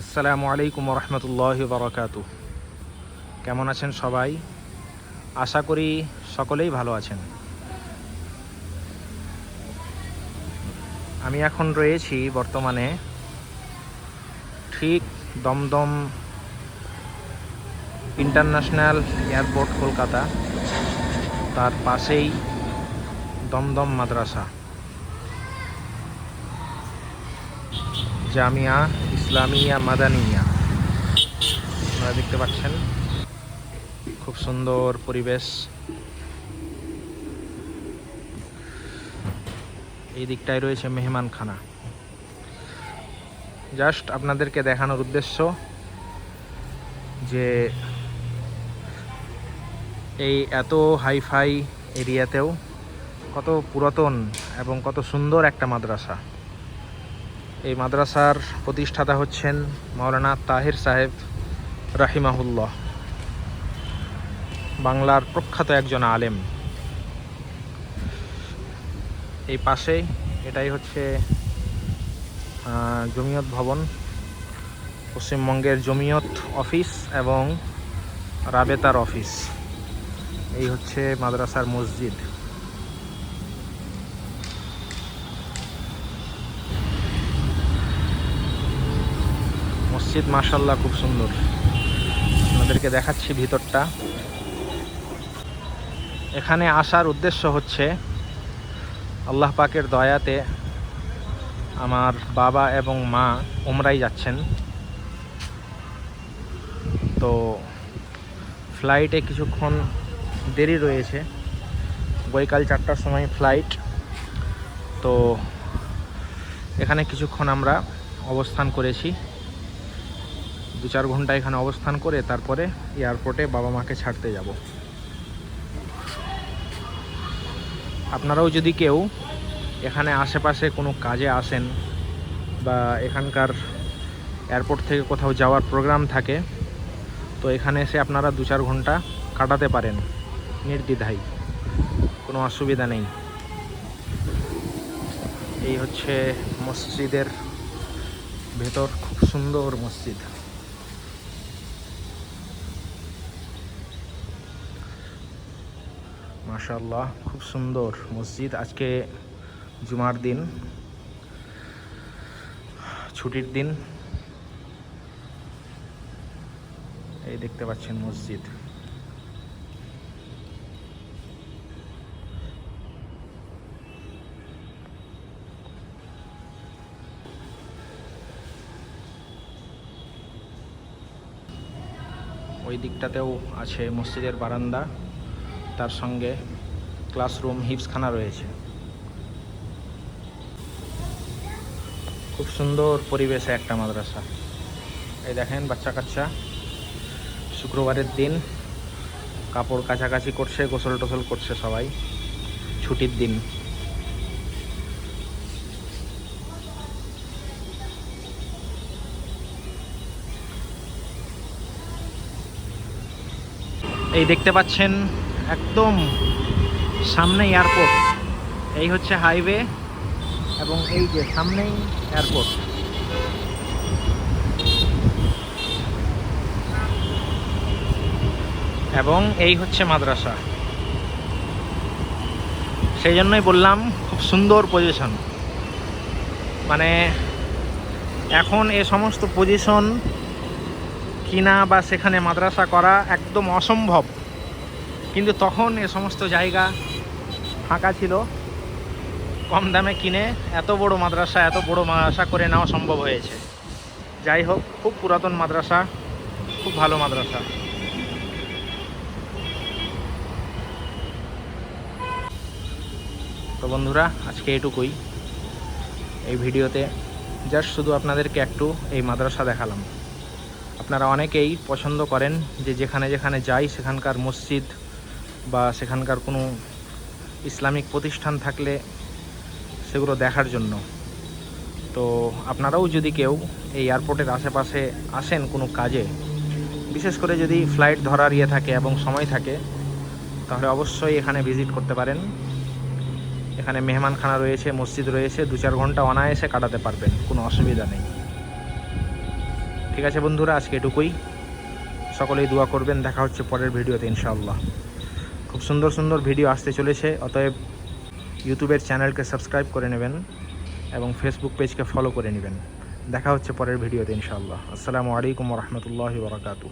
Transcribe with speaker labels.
Speaker 1: আসসালামু আলাইকুম রহমতুল্লাহ বরকাতু কেমন আছেন সবাই? আশা করি সকলেই ভালো আছেন। আমি এখন রয়েছি বর্তমানে ঠিক দমদম ইন্টারন্যাশনাল এয়ারপোর্ট, কলকাতা। তার পাশেই দমদম মাদ্রাসা। জামিয়া ইসলামিয়া মাদানিয়া। আপনারা দেখতে পাচ্ছেন, খুব সুন্দর পরিবেশ। এই দিকটায় রয়েছে মেহমানখানা। জাস্ট আপনাদেরকে দেখানোর উদ্দেশ্য যে এই এত হাইফাই এরিয়াতেও কত পুরাতন এবং কত সুন্দর একটা মাদ্রাসা। এই মাদ্রাসার প্রতিষ্ঠাতা হচ্ছেন মাওলানা তাহির সাহেব রাহিমাহুল্লাহ, বাংলার প্রখ্যাত একজন আলেম। এই পাশে এটাই হচ্ছে জমিয়ত ভবন, পশ্চিমবঙ্গের জমিয়ত অফিস এবং রাবেতার অফিস। এই হচ্ছে মাদ্রাসার মসজিদ। মসজিদ মাসাল্লাহ খুব সুন্দর। আপনাদেরকে দেখাচ্ছি ভিতরটা। এখানে আসার উদ্দেশ্য হচ্ছে, আল্লাহ পাকের দয়াতে আমার বাবা এবং মা ওমরাই যাচ্ছেন। তো ফ্লাইটে কিছুক্ষণ দেরি রয়েছে। বৈকাল চারটার সময় ফ্লাইট তো এখানে কিছুক্ষণ আমরা অবস্থান করেছি। দু চার ঘণ্টা এখানে অবস্থান করে তারপরে এয়ারপোর্টে বাবা মাকে ছাড়তে যাব। আপনারাও যদি কেউ এখানে আশেপাশে কোনো কাজে আসেন বা এখানকার এয়ারপোর্ট থেকে কোথাও যাওয়ার প্রোগ্রাম থাকে, তো এখানে এসে আপনারা দু চার ঘণ্টা কাটাতে পারেন। নির্দ্বিধায়। কোনো অসুবিধা নেই। এই হচ্ছে মসজিদের ভেতর। খুব সুন্দর মসজিদ। মাশাল্লাহ খুব সুন্দর মসজিদ। আজকে জুমার দিন, ছুটির দিন। এই দেখতে পাচ্ছেন মসজিদ। ওই দিকটাতেও আছে মসজিদের বারান্দা। তার সঙ্গে ক্লাসরুম হিপসখানা রয়েছে। খুব সুন্দর পরিবেশে একটা মাদ্রাসা। এই দেখেন বাচ্চা কাচ্চা, শুক্রবারের দিন কাপড় কাছাকাছি করছে, গোসল টোসল করছে সবাই, ছুটির দিন। এই দেখতে পাচ্ছেন একদম সামনে এয়ারপোর্ট এই হচ্ছে হাইওয়ে এবং এই যে সামনেই এয়ারপোর্ট এবং এই হচ্ছে মাদ্রাসা। সেই জন্যই বললাম, খুব সুন্দর পজিশন মানে এখন এ সমস্ত পজিশন কিনা বা সেখানে মাদ্রাসা করা একদম অসম্ভব। কিন্তু তখন এ সমস্ত জায়গা ফাঁকা ছিল। কম দামে কিনে এত বড় মাদ্রাসা, এত বড় মাদ্রাসা করে নেওয়া সম্ভব হয়েছে। যাই হোক, খুব পুরাতন মাদ্রাসা, খুব ভালো মাদ্রাসা। তো বন্ধুরা, আজকে এটুকুই। এই ভিডিওতে জাস্ট শুধু আপনাদেরকে একটু এই মাদ্রাসা দেখালাম। আপনারা অনেকেই পছন্দ করেন যে যেখানে যেখানে যাই, সেখানকার মসজিদ বা সেখানকার কোনো ইসলামিক প্রতিষ্ঠান থাকলে সেগুলো দেখার জন্য। তো আপনারাও যদি কেউ এই এয়ারপোর্টের আশেপাশে আসেন কোনো কাজে, বিশেষ করে যদি ফ্লাইট ধরার ইয়ে থাকে এবং সময় থাকে, তাহলে অবশ্যই এখানে ভিজিট করতে পারেন। এখানে মেহমানখানা রয়েছে, মসজিদ রয়েছে, দু চার ঘণ্টা অনায়াসে কাটাতে পারবেন, কোনো অসুবিধা নেই। ঠিক আছে বন্ধুরা, আজকে এটুকুই। সকলেই দোয়া করবেন, দেখা হচ্ছে পরের ভিডিওতে, ইনশাআল্লাহ। খুব সুন্দর সুন্দর ভিডিও আসতে চলেছে। অতএব ইউটিউবের চ্যানেলকে সাবস্ক্রাইব করে নেবেন এবং ফেসবুক পেজকে ফলো করে নেবেন। দেখা হচ্ছে পরের ভিডিওতে ইনশাআল্লাহ। আসসালামু আলাইকুম রহমতুল্লাহ বরকাতু